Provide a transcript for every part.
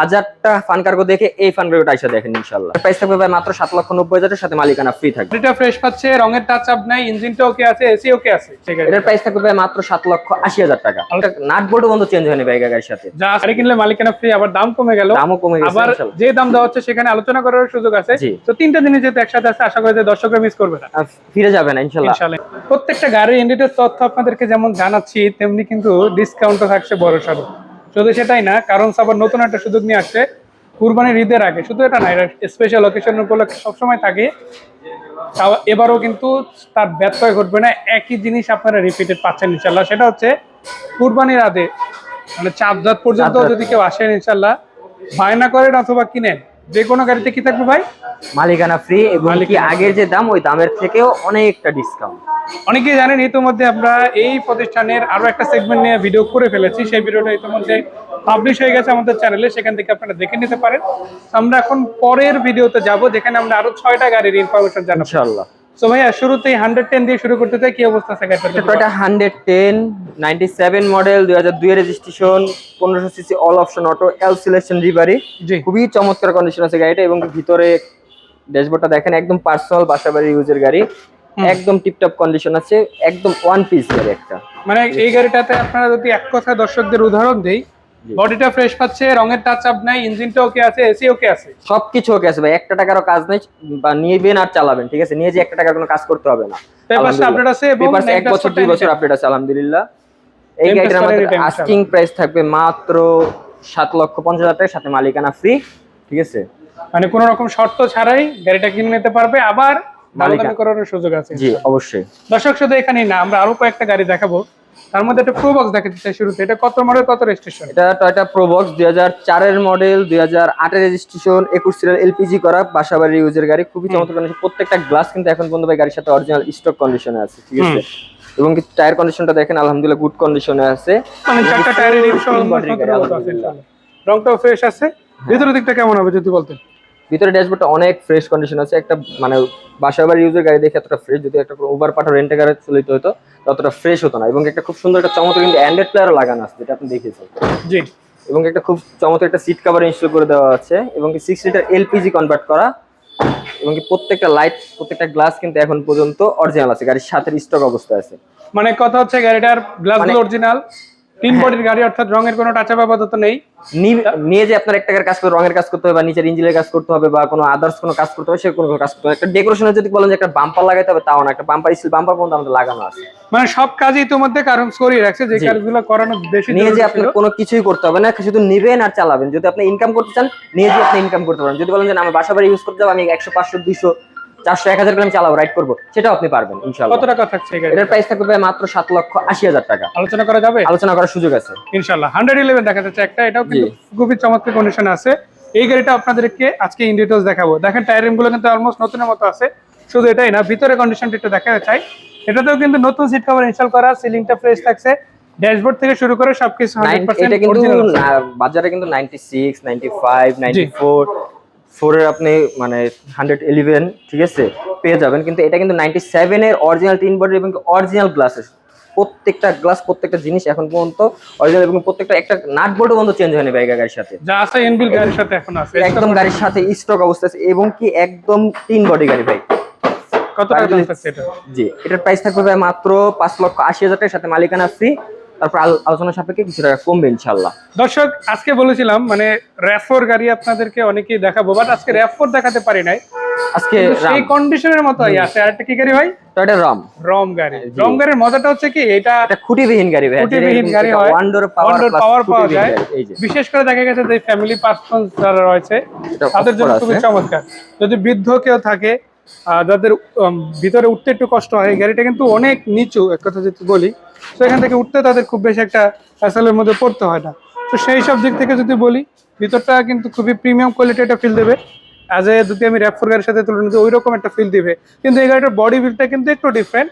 হাজারটা fun cargo দেখে এই ফান কার্গোটা এসে দেখেন ইনশাল্লাহ প্রাইস থাকবে ভাই মাত্র সাত লক্ষ নব্বই হাজারের সাথে মালিকানা ফ্রি থাকবে। এটা ফ্রেশ পাচ্ছে রঙের টাচ আপ নাই ইঞ্জিনটা ওকে আছে এসি ওকে আছে ঠিক আছে। এটার প্রাইস থাকবে ভাই মাত্র সাত লক্ষ আশি হাজার টাকা। নাট বোর্ডও বন্ধ চেঞ্জ হয়নি ভাই গাড়ির সাথে। যা গাড়ি কিনলে মালিকানা ফ্রি আবার দাম কমে গেল। দামও কমে গেছে আবার যে দাম দেওয়া হচ্ছে সেখানে আলোচনা করার সুযোগ আছে। তো তিনটা জিনিস যেহেতু একসাথে আছে আশা করি যে দর্শকরা মিস করবে না। আর ফিরে যাবে না ইনশাল্লাহ ইনশাআল্লাহ। প্রত্যেকটা গাড়ির ইন্ডিটের তথ্য আপনাদেরকে যেমন জানাচ্ছি তেমনি কিন্তু ডিসকাউন্টও থাকছে বড় সড়ো শুধু সেটাই না কারণ আবার নতুন একটা সুযোগ নিয়ে আসছে। কুরবানির ঈদের আগে। শুধু এটা না এটা স্পেশাল অকেশন উপলক্ষে সবসময় থাকে। এবারও কিন্তু তার ব্যত্যয় ঘটবে না। একই জিনিস আপনারা রিপিটেড পাচ্ছেন ইনশাল্লাহ। সেটা হচ্ছে কুরবানির আদে মানে চাপ পর্যন্ত যদি কেউ আসেন ইনশাল্লাহ বায়না করেন অথবা কিনেন যে কোনো গাড়িতে কি থাকবে ভাই? মালিকানা ফ্রি এবং কি আগের যে দাম ওই দামের থেকেও অনেকটা ডিসকাউন্ট অনেকেই জানেন ইতিমধ্যে আমরা এই প্রতিষ্ঠানের আরও একটা সেগমেন্ট নিয়ে ভিডিও করে ফেলেছি। সেই ভিডিওটা ইতিমধ্যে পাবলিশ হয়ে গেছে আমাদের চ্যানেলে সেখান থেকে আপনারা দেখে নিতে পারেন। আমরা এখন পরের ভিডিওতে যাব যেখানে আমরা আরও ছয়টা গাড়ির ইনফরমেশন জানাব। ইনশাল্লাহ তো ভাইয়া শুরুতেই হান্ড্রেড টেন দিয়ে শুরু করতে চাই কি অবস্থা আছে গাড়িটার Toyota hundred ten ninety seven model দুই হাজার দুই রেজিস্ট্রেশন পনেরোশো CC all option auto L selection reverie খুবই চমৎকার কন্ডিশন আছে গাড়িটা এবং ভিতরে ড্যাশবোর্ডটা দেখেন একদম পার্সোনাল বাসাবাড়ি ইউজের গাড়ি। একদম টিপটপ কন্ডিশন আছে একদম ওয়ান পিস গাড়ি একটা। মানে এই গাড়িটাতে আপনারা যদি এক কথায় দর্শকদের উদাহরণ দেই। বডিটা ফ্রেশ পাচ্ছে রঙের টাচ আপ নাই ইঞ্জিনটা ওকে আছে এসি ওকে আছে? সবকিছু ওকে আছে ভাই একটা টাকারও কাজ নেই বা নিবেন আর চালাবেন ঠিক আছে? নিয়ে যে একটা টাকার কোনো কাজ করতে হবে না। পেপারসটা আপডেট আছে এবং পেপারস এক বছর দুই বছর আপডেট আছে আলহামদুলিল্লাহ। এই গাড়িটার আমাদের আস্কিং প্রাইস থাকবে মাত্র সাত লক্ষ পঞ্চাশ হাজার টাকার সাথে মালিকানা ফ্রি ঠিক আছে? মানে কোনো রকম শর্ত ছাড়াই গাড়িটা কিনে নিতে পারবে আবার মালিকানা। দামাদামি করার সুযোগ আছে। জি অবশ্যই। দর্শক শুধু এখানেই না আমরা আরও কয়েকটা গাড়ি দেখাবো। তার মধ্যে একটা প্রো বক্স দেখাতে চাই শুরুতে। এটা কত মডেল কত রেজিস্ট্রেশন এটা টয়টা প্রোবক্স দুই হাজার চারের মডেল দুই হাজার রেজিস্ট্রেশন একুশ সিরিয়াল এলপিজি করা বাসাবাড়ির ইউজের গাড়ি। খুবই চমৎকার কন্ডিশন প্রত্যেকটা গ্লাস কিন্তু এখন পর্যন্ত ভাই গাড়ির সাথে অরিজিনাল স্টক কন্ডিশনে আছে ঠিক আছে? এবং টায়ার কন্ডিশনটা দেখেন আলহামদুলিল্লাহ গুড কন্ডিশনে আছে। মানে চারটা টায়ারের। রংটাও ফ্রেশ আছে। ভিতরের দিকটা কেমন হবে যদি বলতেন? ভিতরে ড্যাশবোর্ডটা অনেক ফ্রেশ কন্ডিশন আছে। একটা মানে বাসাবাড়ির ইউজের গাড়ি দেখে এতটা ফ্রেশ যদি একটা ওভার পাঠা রেন্টে গাড়ি চলিত হতো ততটা ফ্রেশ হতো না। এবং একটা খুব সুন্দর একটা চমৎকার কিন্তু অ্যান্ড্রয়েড প্লেয়ারও লাগানো আছে যেটা আপনি দেখেছেন। জি। এবং একটা খুব চমৎকার একটা সিট কভার ইনস্টল করে দেওয়া আছে এবং কি সিক্স লিটার এলপিজি কনভার্ট করা এবং কি প্রত্যেকটা লাইট প্রত্যেকটা গ্লাস কিন্তু এখন পর্যন্ত অরিজিনাল আছে গাড়ির সাথে স্টক অবস্থায় আছে। মানে কথা হচ্ছে গাড়িটার গ্লাসগুলো মানে- অরিজিনাল তিন বডির গাড়ি অর্থাৎ রঙের কোনো টাচা আপাতত নেই। নিয়ে যে আপনার এক টাকার কাজ করে রঙের কাজ করতে হবে বা নিচের ইঞ্জিনের কাজ করতে হবে বা কোনো আদার্স কোনো কাজ করতে হবে সে কোনো কাজ করতে হবে। একটা ডেকোরেশনের যদি বলেন যে একটা বাম্পার লাগাইতে হবে তাও না। একটা বাম্পার স্টিল বাম্পার পর্যন্ত আমাদের লাগানো আছে। মানে সব কাজই তোমাদের কারণ সরিয়ে রাখছে যে। কাজগুলো করানো বেশি নিয়ে যে আপনার কোনো কিছুই করতে হবে না শুধু নিবেন আর চালাবেন। যদি আপনি ইনকাম করতে চান নিয়ে যে আপনি ইনকাম করতে পারেন। যদি বলেন যে না, আমার বাসা বাড়ি ইউজ করতে যাব আমি একশো পাঁচশো দুইশো চারশো এক হাজার গ্রাম চালাবো রাইড করব সেটাও আপনি পারবেন ইনশাল্লাহ কত টাকা থাকছে এটার প্রাইস থাকবে মাত্র সাত লক্ষ আশি হাজার টাকা। আলোচনা করা যাবে? আলোচনা করার সুযোগ আছে। ইনশাল্লাহ হান্ড্রেড ইলেভেন দেখা যাচ্ছে একটা এটাও কিন্তু খুবই চমৎকার কন্ডিশন আছে। এই গাড়িটা আপনাদেরকে আজকে ইন ডিটেলস দেখাবো। দেখেন টায়ারগুলো কিন্তু অলমোস্ট নতুনের মতো আছে। শুধু এটাই না ভিতরে কন্ডিশনটা একটু দেখাতে চাই। এটাতেও কিন্তু নতুন সিট কভার ইনস্টল করা সিলিংটা ফ্রেশ থাকছে। ড্যাশবোর্ড থেকে শুরু করে সবকিছু হান্ড্রেড Nine- পার্সেন্ট এটা কিন্তু বাজারে কিন্তু ninety six ninety five ninety four ফোরের আপনি মানে হান্ড্রেড ইলেভেন ঠিক আছে? পেয়ে যাবেন। কিন্তু এটা কিন্তু নাইনটি সেভেনের অরিজিনাল তিন বডি এবং অরিজিনাল গ্লাসেস প্রত্যেকটা গ্লাস প্রত্যেকটা জিনিস এখন পর্যন্ত অরিজিনাল এবং প্রত্যেকটা একটা নাট বোর্ডও বন্ধ চেঞ্জ হয়নি বাইক গাড়ির সাথে। যা আছে এনবিল গাড়ির সাথে এখন আছে। একদম গাড়ির সাথে স্টক অবস্থা আছে এবং কি একদম তিন বডি গাড়ি ভাই। কত টাকা জি এটার প্রাইস থাকবে মাত্র পাঁচ লক্ষ আশি হাজার টাকার সাথে মালিকানা ফ্রি তারপর আলোচনা সাপেক্ষে কিছু টাকা কমবে ইনশাল্লাহ দর্শক আজকে বলেছিলাম মানে র্যাফোর গাড়ি আপনাদেরকে অনেকেই দেখাবো বাট আজকে র্যাফোর দেখাতে পারি নাই। আজকে সেই কন্ডিশনের মতো আছে। আর একটা কি গাড়ি ভাই? টয়টা রাম। রম গাড়ি। রম গাড়ির মজাটা হচ্ছে কি এটা এটা খুঁটিবিহীন গাড়ি ভাই। খুঁটিবিহীন গাড়ি হয়। ওয়ান্ডোর পাওয়ার power পাওয়া যায়। বিশেষ করে দেখা গেছে যে ফ্যামিলি পার্সন যারা রয়েছে তাদের জন্য খুবই চমৎকার। যদি বৃদ্ধ কেউ থাকে যাদের ভিতরে উঠতে একটু কষ্ট হয় গাড়িটা কিন্তু অনেক নিচু এক কথা যদি বলি তো এখান থেকে উঠতে তাদের খুব বেশি একটা ফ্যাসেলের মধ্যে পড়তে হয় না। তো সেই সব দিক থেকে যদি বলি ভিতরটা কিন্তু খুবই প্রিমিয়াম কোয়ালিটি একটা ফিল দেবে। অ্যাজ এ যদি আমি র্যাপ ফোর গাড়ির সাথে তুলনা দিই ওই রকম একটা ফিল দিবে। কিন্তু এই গাড়িটার বডি বিলটা কিন্তু একটু ডিফারেন্ট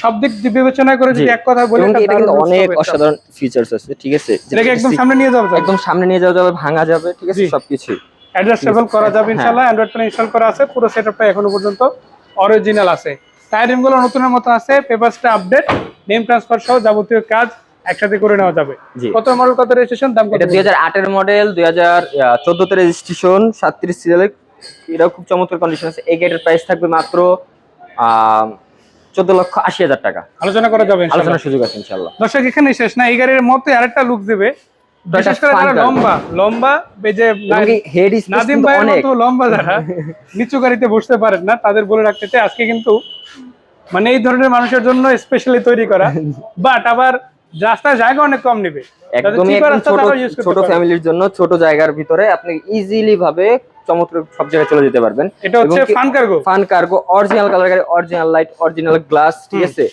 সব দিক বিবেচনা করে যদি এক কথা বলি এটা কিন্তু অনেক অসাধারণ ফিচার্স আছে ঠিক আছে? একদম সামনে নিয়ে যাবে। একদম সামনে নিয়ে যাওয়া যাবে ভাঙা যাবে ঠিক আছে? সবকিছু অ্যাডজাস্টেবল করা যাবে। ইনশাআল্লাহ। অ্যান্ড্রয়েড ফোনে ইনস্টল করা আছে। পুরো সেটআপটা এখনও পর্যন্ত অরিজিনাল আছে। টায়ার রিমগুলো নতুনের মতো আছে। পেপারসটা আপডেট নেম ট্রান্সফার সহ যাবতীয় কাজ একসাথে করে নেওয়া যাবে। কত মডেল কত রেজিস্ট্রেশন দাম কত এটা দুই হাজার আটের মডেল দুই হাজার চোদ্দতে রেজিস্ট্রেশন সাতত্রিশ সিরিয়ালের এটাও খুব চমৎকার কন্ডিশন আছে। এই গাড়ির প্রাইস থাকবে মাত্র চোদ্দ লক্ষ আশি হাজার টাকা। আলোচনা করা যাবে ইনশাআল্লাহ। আলোচনার সুযোগ আছে ইনশাল্লাহ দর্শক এখানে শেষ না। এই গাড়ির মধ্যে আরেকটা লুক দিবে। বিশেষ করে যারা লম্বা লম্বা যে হেড নাদিম ভাইয়ের মতো লম্বা যারা নিচু গাড়িতে বসতে পারেন না তাদের বলে রাখতে চাই আজকে কিন্তু মানে এই ধরনের মানুষের জন্য স্পেশালি তৈরি করা। বাট আবার রাস্তায় জায়গা অনেক কম নেবে। একদমই রাস্তা ছোট ফ্যামিলির জন্য ছোট জায়গার ভিতরে আপনি ইজিলি ভাবে চমৎকার সব জায়গায় চলে যেতে পারবেন। এটা হচ্ছে Fun Cargo Fun Cargo original colour গাড়ি অরিজিনাল লাইট অরিজিনাল গ্লাস ঠিক আছে?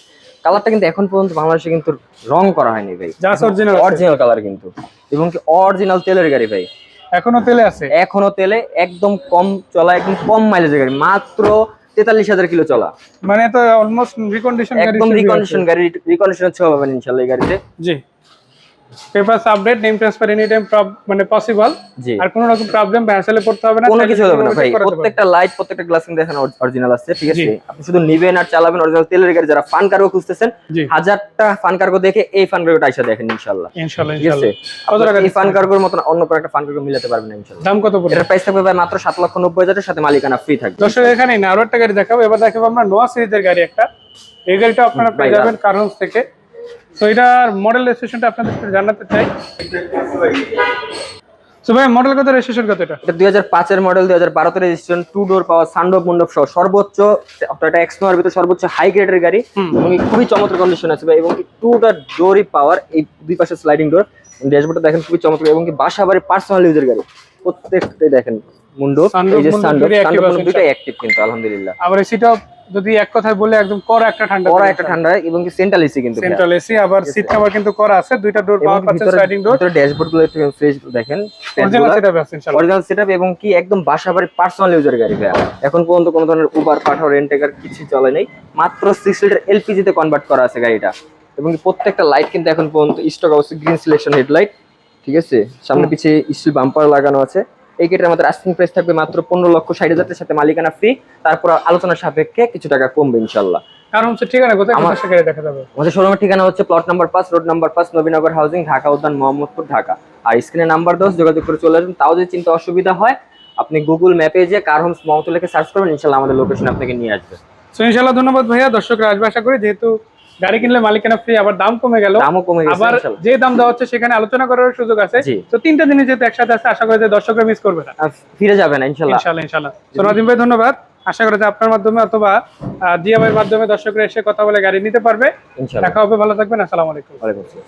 কালারটা কিন্তু এখন পর্যন্ত বাংলাদেশে কিন্তু রং করা হয়নি ভাই। জাস্ট অরিজিনাল অরিজিনাল কালার কিন্তু। এবং কি অরিজিনাল তেলের গাড়ি ভাই। এখনও তেলে আছে? এখনও তেলে একদম কম চলা একদম কম মাইলেজের গাড়ি মাত্র তেতাল্লিশ হাজার কিলো চলা। মানে তো অলমোস্ট রিকন্ডিশন একদম রিকন্ডিশন গাড়ি পাবেন ইনশাল্লাহ এই গাড়িতে। জি। Papers update name transfer any time মানে পসিবল আর কোনো রকম প্রবলেম বা হ্যাসেলে পড়তে হবে না কোনো কিছু হবে না ভাই। প্রত্যেকটা লাইট প্রত্যেকটা গ্লাস কিন্তু দেখেন অরিজিনাল আছে ঠিক আছে? আপনি শুধু নিবেন আর চালাবেন অরিজিনাল তেলের গাড়ি যারা ফান কার্গো খুঁজতেছেন হাজারটা ফান কার্গো দেখে এই ফান কার্গোটা আইসা দেখেন ইনশাআল্লাহ। ঠিক আছে? ইনশাআল্লাহ। কত টাকা এই ফান কার্গোর মতন অন্য কোনো একটা ফান কার্গো মিলাতে পারবেন না ইনশাল্লাহ দাম কত পড়বে? এটার প্রাইস থাকবে ভাই মাত্র সাত লক্ষ নব্বই হাজারের সাথে মালিকানা ফ্রি থাকবে। দর্শক এখানে না আরও একটা গাড়ি দেখাবো। এবার দেখাবো আমরা নোয়া সিরিজের গাড়ি একটা। এই গাড়িটা আপনারা পেয়ে যাবেন কারন্স থেকে। তো এটার মডেল রেজিস্ট্রেশনটা আপনাদের জানাতে চাই। তো ভাই মডেল কত রেজিস্ট্রেশন কত এটা? এটা দুই হাজার পাঁচের মডেল দুই হাজার বারোতে রেজিস্ট্রেশন টু ডোর পাওয়ার সানডোপ মন্ডপ সহ সর্বোচ্চ এটা এক্সনোয়ার ভিতরে সর্বোচ্চ হাই গ্রেডের গাড়ি। এবং খুবই চমৎকার কন্ডিশন আছে ভাই এবং টুটা ডোরই পাওয়ার এই দুই পাশে স্লাইডিং ডোর ড্যাশবোর্ডটা দেখেন খুবই চমৎকার এবং কি বাসা বাড়ি পার্সোনাল ইউজের গাড়ি। প্রত্যেকটাই দেখেন মুন্ডো Sunroof, এই যে আছে, দুইটাই অ্যাক্টিভ কিন্তু আলহামদুলিল্লাহ। আবার এসিটা যদি এক কথায় বলে একদম করা একটা ঠান্ডা বড় একটা ঠান্ডা এবং কি সেন্ট্রাল এসি কিন্তু সেন্ট্রাল এসি আবার সিট কভার কিন্তু করা আছে দুইটা ডোর পাওয়ার পাচ্ছেন স্লাইডিং ডোর ভিতরে ড্যাশবোর্ডগুলো একটু ফ্রেশ দেখেন। অরিজিনাল সেটআপ আছে ইনশাআল্লাহ। অরিজিনাল সেটআপ এবং কি একদম বাসা বাড়ির পার্সোনাল ইউজার গাড়ি ভাইয়া। এখন পর্যন্ত কোনো ধরনের উবার পাঠাও রেন্টেকার কিছু চলে নেই। মাত্র সিক্স লিটার এলপিজি তে কনভার্ট করা আছে গাড়িটা। এবং প্রত্যেকটা লাইট কিন্তু এখন পর্যন্ত স্টক অবশ্যই গ্রিন সিলেকশন হেডলাইট ঠিক আছে? সামনে পিছে স্টিল বাম্পার লাগানো আছে। এই গেটের আমাদের আস্কিং প্রাইস থাকবে মাত্র পনেরো লক্ষ ষাট হাজারের সাথে মালিকানা ফ্রি তারপর আলোচনার সাপেক্ষে কিছু টাকা কমবে ইনশাল্লাহ। কারণ হচ্ছে ঠিকানা কোথায়? আমার- কোথায় দেখা যাবে? আমাদের শোরুমের ঠিকানা হচ্ছে প্লট নাম্বার পাঁচ রোড নাম্বার পাঁচ নবীনগর হাউজিং ঢাকা উদ্যান মোহাম্মদপুর ঢাকা। আর স্ক্রিনে নাম্বার দশ যোগাযোগ করে চলে আসবেন তাও যদি চিন্তা অসুবিধা হয় আপনি গুগল ম্যাপে যে কার হোমস মমতো লিখে সার্চ করবেন ইনশাল্লাহ আমাদের লোকেশন আপনাকে নিয়ে আসবে। সো ইনশাআল্লাহ ধন্যবাদ ভাইয়া। দর্শকরা আসবে আশা করি যেহেতু গাড়ি কিনলে মালিকানা ফ্রি আবার দাম কমে গেল। দামও কমে গেছে আবার যে দাম দেওয়া হচ্ছে সেখানে আলোচনা করার সুযোগ আছে। তো তিনটা জিনিস যেহেতু একসাথে আছে আশা করি যে দর্শকরা মিস করবে না। আর ফিরে যাবে না ইনশাআল্লাহ ইনশাআল্লাহ তো নাদিম ভাই ধন্যবাদ। আশা করি যে আপনার মাধ্যমে অথবা জিয়া ভাইয়ের মাধ্যমে দর্শকরা এসে কথা বলে গাড়ি নিতে পারবে। দেখা হবে ভালো থাকবেন আসসালামু আলাইকুম। ওয়ালাইকুম আসসালাম।